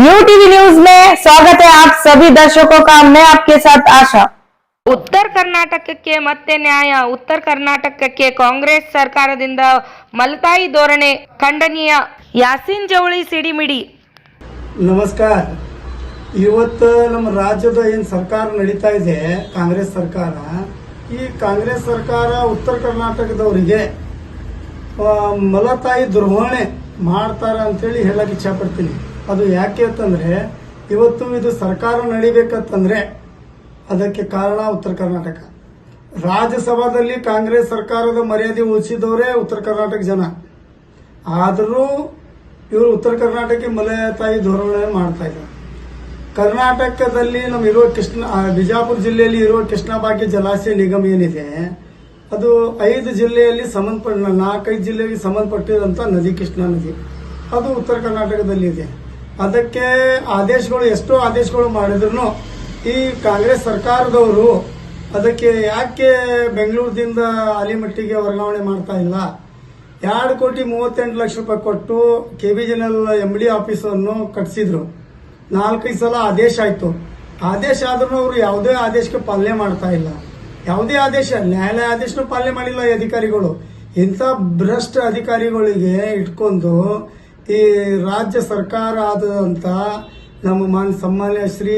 You TV news में स्वागत है आप सभी दर्शकों का मैं आपके साथ आशा ಉತ್ತರ ಕರ್ನಾಟಕಕ್ಕೆ ಮತ್ತೆ ನ್ಯಾಯ ಉತ್ತರ ಕರ್ನಾಟಕಕ್ಕೆ ಕಾಂಗ್ರೆಸ್ ಸರ್ಕಾರದಿಂದ ಮಲತಾಯಿ ಧೋರಣೆ ಖಂಡನೀಯ ಯಾಸಿನ್ ಜವಳಿ ಸಿಡಿಮಿಡಿ ನಮಸ್ಕಾರ ಇವತ್ತು ನಮ್ಮ ರಾಜ್ಯದ ಏನು ಸರ್ಕಾರ ನಡೀತಾ ಇದೆ ಕಾಂಗ್ರೆಸ್ ಸರ್ಕಾರ ಈ ಕಾಂಗ್ರೆಸ್ ಸರ್ಕಾರ ಉತ್ತರ ಕರ್ನಾಟಕದವರಿಗೆ ಆ, ಮಲತಾಯಿ ದುರ್ವಹಣೆ ಮಾಡ್ತಾರ ಅಂತೇಳಿ ಹೇಳಕ್ಕೆ ಇಚ್ಛಪಡ್ತೀನಿ ಅದು ಯಾಕೆ ಅಂತಂದ್ರೆ, ಇವತ್ತು ಇದು ಸರ್ಕಾರ ನಡಿಬೇಕಂತಂದರೆ ಅದಕ್ಕೆ ಕಾರಣ ಉತ್ತರ ಕರ್ನಾಟಕ. ರಾಜ್ಯಸಭಾದಲ್ಲಿ ಕಾಂಗ್ರೆಸ್ ಸರ್ಕಾರದ ಮರ್ಯಾದೆ ಉಳಿಸಿದವರೇ ಉತ್ತರ ಕರ್ನಾಟಕ ಜನ. ಆದರೂ ಇವರು ಉತ್ತರ ಕರ್ನಾಟಕಕ್ಕೆ ಮಲತಾಯಿ ಧೋರಣೆ ಮಾಡ್ತಾ ಇದ್ದಾರೆ. ಕರ್ನಾಟಕದಲ್ಲಿ ನಮ್ಮ ಇರೋ ಕೃಷ್ಣ ಬಿಜಾಪುರ ಜಿಲ್ಲೆಯಲ್ಲಿ ಇರುವ ಕೃಷ್ಣ ಭಾಗ್ಯ ಜಲಾಶಯ ನಿಗಮ ಏನಿದೆ, ಅದು ಐದು ಜಿಲ್ಲೆಯಲ್ಲಿ ಸಂಬಂಧಪಟ್ಟ, ನಾಲ್ಕೈದು ಜಿಲ್ಲೆಗೆ ಸಂಬಂಧಪಟ್ಟಿರುವಂಥ ನದಿ ಕೃಷ್ಣ ನದಿ. ಅದು ಉತ್ತರ ಕರ್ನಾಟಕದಲ್ಲಿ ಇದೆ ಅದಕ್ಕೆ ಆದೇಶಗಳು, ಎಷ್ಟೋ ಆದೇಶಗಳು ಮಾಡಿದ್ರು ಈ ಕಾಂಗ್ರೆಸ್ ಸರ್ಕಾರದವರು ಅದಕ್ಕೆ ಯಾಕೆ ಬೆಂಗಳೂರದಿಂದ ಆಲಿಮಟ್ಟಿಗೆ ವರ್ಗಾವಣೆ ಮಾಡ್ತಾ ಇಲ್ಲ? ಎರಡು ಕೋಟಿ ಮೂವತ್ತೆಂಟು ಲಕ್ಷ ರೂಪಾಯಿ ಕೊಟ್ಟು K B general M D ಆಫೀಸನ್ನು ಕಟ್ಟಿಸಿದ್ರು ನಾಲ್ಕೈದು ಸಲ ಆದೇಶ ಆಯಿತು. ಆದೇಶ ಆದ್ರೂ ಅವರು ಯಾವುದೇ ಆದೇಶಕ್ಕೆ ಪಾಲನೆ ಮಾಡ್ತಾ ಇಲ್ಲ. ಯಾವುದೇ ಆದೇಶ, ನ್ಯಾಯಾಲಯ ಆದೇಶನೂ ಪಾಲನೆ ಮಾಡಿಲ್ಲ ಅಧಿಕಾರಿಗಳು. ಇಂಥ ಭ್ರಷ್ಟ ಅಧಿಕಾರಿಗಳಿಗೆ ಇಟ್ಕೊಂಡು ಈ ರಾಜ್ಯ ಸರ್ಕಾರ ಆದಂಥ ನಮ್ಮ ಮಾನ್ ಸನ್ಮಾನ್ಯ ಶ್ರೀ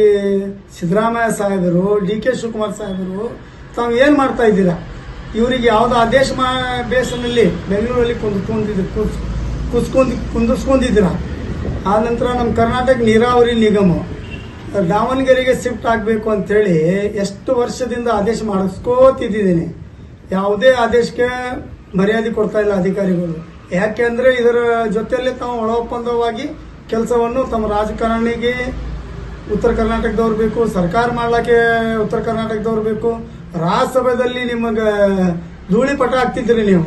ಸಿದ್ದರಾಮಯ್ಯ ಸಾಹೇಬರು ಡಿ ಕೆ ಶಿವಕುಮಾರ್ ಸಾಹೇಬರು, ತಾವು ಏನು ಮಾಡ್ತಾ ಇದ್ದೀರಾ? ಇವರಿಗೆ ಯಾವ್ದು ಆದೇಶ ಮಾ, ಬೇಸನಲ್ಲಿ ಬೆಂಗಳೂರಲ್ಲಿ ಕುಂದ್ಕೊಂಡಿದ್ರು ಕುಸ್, ಕುಸ್ಕೊಂಡ್, ಕುಂದಿಸ್ಕೊಂಡಿದ್ದೀರ. ಆ ನಂತರ ನಮ್ಮ ಕರ್ನಾಟಕ ನೀರಾವರಿ ನಿಗಮ ದಾವಣಗೆರೆಗೆ ಶಿಫ್ಟ್ ಆಗಬೇಕು ಅಂತೇಳಿ ಎಷ್ಟು ವರ್ಷದಿಂದ ಆದೇಶ ಮಾಡಿಸ್ಕೋತಿದ್ದೀನಿ ಯಾವುದೇ ಆದೇಶಕ್ಕೆ ಮರ್ಯಾದೆ ಕೊಡ್ತಾ ಇಲ್ಲ ಅಧಿಕಾರಿಗಳು. ಯಾಕೆಂದ್ರೆ ಇದರ ಜೊತೆಯಲ್ಲಿ ತಾವು ಒಳ ಒಪ್ಪಂದವಾಗಿ ಕೆಲಸವನ್ನು ತಮ್ಮ ರಾಜಕಾರಣಿಗೆ ಉತ್ತರ ಕರ್ನಾಟಕದವ್ರು ಬೇಕು, ಸರ್ಕಾರ ಮಾಡ್ಲಿಕ್ಕೆ ಉತ್ತರ ಕರ್ನಾಟಕದವ್ರು ಬೇಕು. ರಾಜ್ಯಸಭೆಯಲ್ಲಿ ನಿಮಗೆ ಧೂಳಿಪಟ ಹಾಕ್ತಿದ್ರಿ ನೀವು.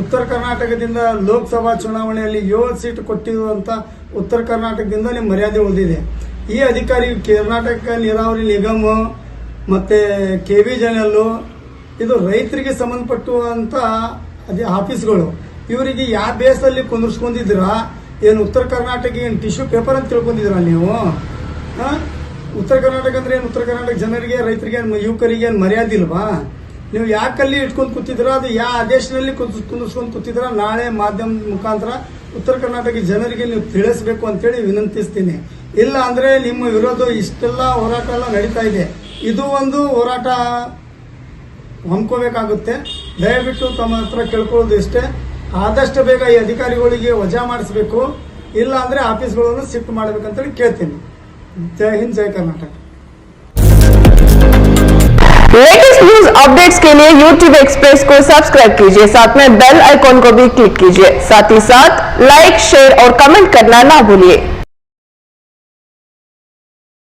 ಉತ್ತರ ಕರ್ನಾಟಕದಿಂದ ಲೋಕಸಭಾ ಚುನಾವಣೆಯಲ್ಲಿ ಏಳು ಸೀಟ್ ಕೊಟ್ಟಿರುವಂತ ಉತ್ತರ ಕರ್ನಾಟಕದಿಂದ ನಿಮ್ಮ ಮರ್ಯಾದೆ ಉಳಿದಿದೆ. ಈ ಅಧಿಕಾರಿ ಕರ್ನಾಟಕ ನೀರಾವರಿ ನಿಗಮ ಮತ್ತೆ ಕೆ ವಿ ಜನಲ್ಲು ಇದು ರೈತರಿಗೆ ಸಂಬಂಧಪಟ್ಟುವಂತ ಅದೇ ಆಫೀಸ್ಗಳು. ಇವರಿಗೆ ಯಾವ ಬೇಸಲ್ಲಿ ಕುಂದಿರ್ಸ್ಕೊಂಡಿದ್ದೀರಾ? ಏನು ಉತ್ತರ ಕರ್ನಾಟಕ ಏನು ಟಿಶ್ಯೂ ಪೇಪರ್ ಅಂತ ತಿಳ್ಕೊಂಡಿದ್ರ ನೀವು? ಉತ್ತರ ಕರ್ನಾಟಕ ಅಂದ್ರೆ ಏನು? ಉತ್ತರ ಕರ್ನಾಟಕ ಜನರಿಗೆ, ರೈತರಿಗೆ ಯುವಕರಿಗೆ ಏನು ಮರ್ಯಾದೆ ಇಲ್ವಾ? ನೀವು ಯಾಕಲ್ಲಿ ಇಟ್ಕೊಂಡು ಕೂತಿದ್ದೀರಾ? ಅದು ಯಾವ ಆದೇಶದಲ್ಲಿ ಕುಂದ್- ಕುಂದಿರ್ಸ್ಕೊಂಡು ಕೂತಿದ್ದೀರಾ? ನಾಳೆ ಮಾಧ್ಯಮ ಮುಖಾಂತರ ಉತ್ತರ ಕರ್ನಾಟಕ ಜನರಿಗೆ ನೀವು ತಿಳಿಸ್ಬೇಕು ಅಂತೇಳಿ ವಿನಂತಿಸ್ತೀನಿ. ಇಲ್ಲ ಅಂದ್ರೆ ನಿಮ್ಮ ವಿರೋಧ ಇಷ್ಟೆಲ್ಲ ಹೋರಾಟ ಎಲ್ಲ ನಡೀತಾ ಇದೆ. ಇದು ಒಂದು ಹೋರಾಟ ಹೊಂದ್ಕೋಬೇಕಾಗುತ್ತೆ. ದಯವಿಟ್ಟು ತಮ್ಮ ಹತ್ರ ಕೇಳ್ಕೊಳ್ಳೋದು ಇಷ್ಟೇ. ಆದಷ್ಟು ಬೇಗ ಈ ಅಧಿಕಾರಿಗಳಿಗೆ ವಜಾ ಮಾಡಿಸ್ಬೇಕು ಇಲ್ಲ ಅಂದ್ರೆ ಆಫೀಸ್ಗಳನ್ನು ಶಿಫ್ಟ್ ಮಾಡ್ಬೇಕಂತೇಳಿ ಕೇಳ್ತೀನಿ ಜೈ ಹಿಂದ್ ಜೈ ಕರ್ನಾಟಕ लेटेस्ट न्यूज अपडेट्स के लिए यूट्यूब एक्सप्रेस को सब्सक्राइब कीजिए साथ में बेल आइकॉन को भी क्लिक कीजिए साथ ही साथ लाइक शेयर और कमेंट करना ना भूलिए